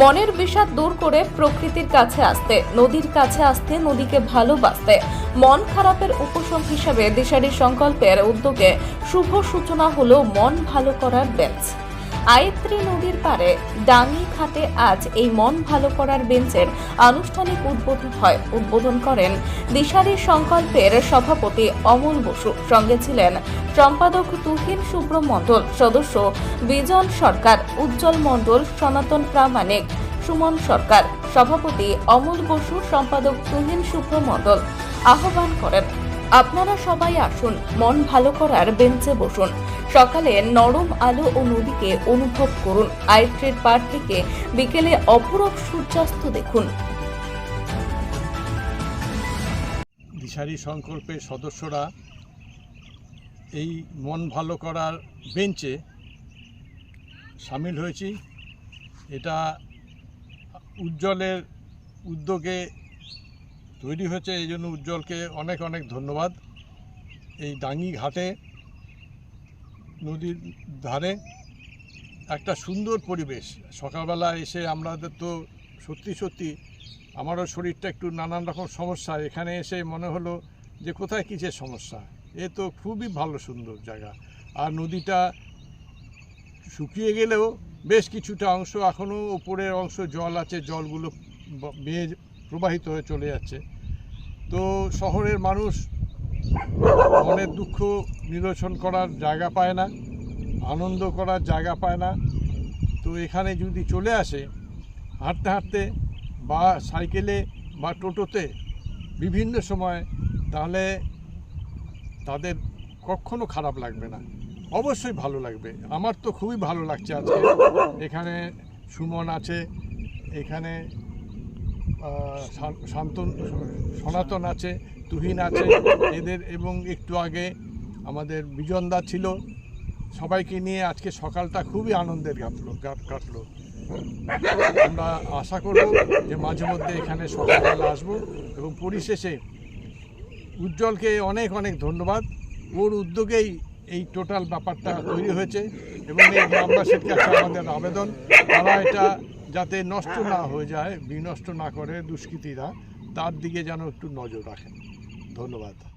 মনের বিষাদ দূর করে প্রকৃতির কাছে আসতে, নদীর কাছে আসতে, নদীকে ভালোবাসতে। মন খারাপের উপশম হিসাবে দিশারি সংকল্পের উদ্যোগে শুভ সূচনা হলো মন ভালো করার বেঞ্চ আয়ত্রী নদীর পারে ডাঙ্গি খাতে আজ এই মন ভালো করার বেঞ্চের আনুষ্ঠানিক উদ্বোধন হয়, উদ্বোধন করেন দিশারি সংকল্পের সভাপতি অমল বসু। সঙ্গে ছিলেন সম্পাদক তুহিন শুভ্র মণ্ডল সদস্য বিজন সরকার, উজ্জ্বল মণ্ডল, সনাতন প্রামাণিক সুমন সরকার, সভাপতি অমল বসু, সম্পাদক তুহিন শুভ্র মণ্ডল আহ্বান করেন। আপনারা সবাই আসুন, মন ভালো করার বেঞ্চে বসুন। সকালে নরম আলো ও নদীকে অনুভব করুন। আইট্রেড পার থেকে বিকেলে অপরূপ সূর্যাস্ত দেখুন। দিশারি সংকল্পের সদস্যরা এই মন ভালো করার বেঞ্চে সামিল হয়েছি। এটা উজ্জ্বলের উদ্যোগে তৈরি হয়েছে, এই জন্য উজ্জ্বলকে অনেক অনেক ধন্যবাদ। এই ডাঙ্গি ঘাটে, নদীর ধারে একটা সুন্দর পরিবেশ। সকালবেলা এসে আমাদের তো সত্যি সত্যি আমারও শরীরটা একটু নানান রকম সমস্যা। এখানে এসে মনে হলো যে কোথায় কিসের সমস্যা। এ তো খুবই ভালো সুন্দর জায়গা। আর নদীটা শুকিয়ে গেলেও বেশ কিছুটা অংশ এখনও উপরের অংশ জল আছে, জলগুলো বেয়ে প্রবাহিত হয়ে চলে যাচ্ছে। তো শহরের মানুষ মনের দুঃখ নিরসন করার জায়গা পায় না, আনন্দ করার জায়গা পায় না। তো এখানে যদি চলে আসে, হাঁটতে হাঁটতে বা সাইকেলে বা টোটোতে বিভিন্ন সময়, তাহলে তাদের কখনো খারাপ লাগবে না। অবশ্যই ভালো লাগবে। আমার তো খুবই ভালো লাগছে আজকে। এখানে সুমন আছে, এখানে সনাতন আছে, তুহিন আছে, এদের এবং একটু আগে আমাদের বিজনদা ছিল। সবাইকে নিয়ে আজকে সকালটা খুবই আনন্দের কাটলো, কাট- কাটলো। আমরা আশা করব যে মাঝে মধ্যে এখানে সকালবেলা আসব এবং পরিশেষে উজ্জ্বলকে অনেক অনেক ধন্যবাদ। ওর উদ্যোগেই এই টোটাল ব্যাপারটা তৈরি হয়েছে এবং এই গ্রামবাসীর কাছে আমাদের আবেদন। তারা এটা যাতে নষ্ট না হয়ে যায়, বিনষ্ট না করে দুষ্কৃতীরা, তার দিকে যেন একটু নজর রাখেন। ধন্যবাদ।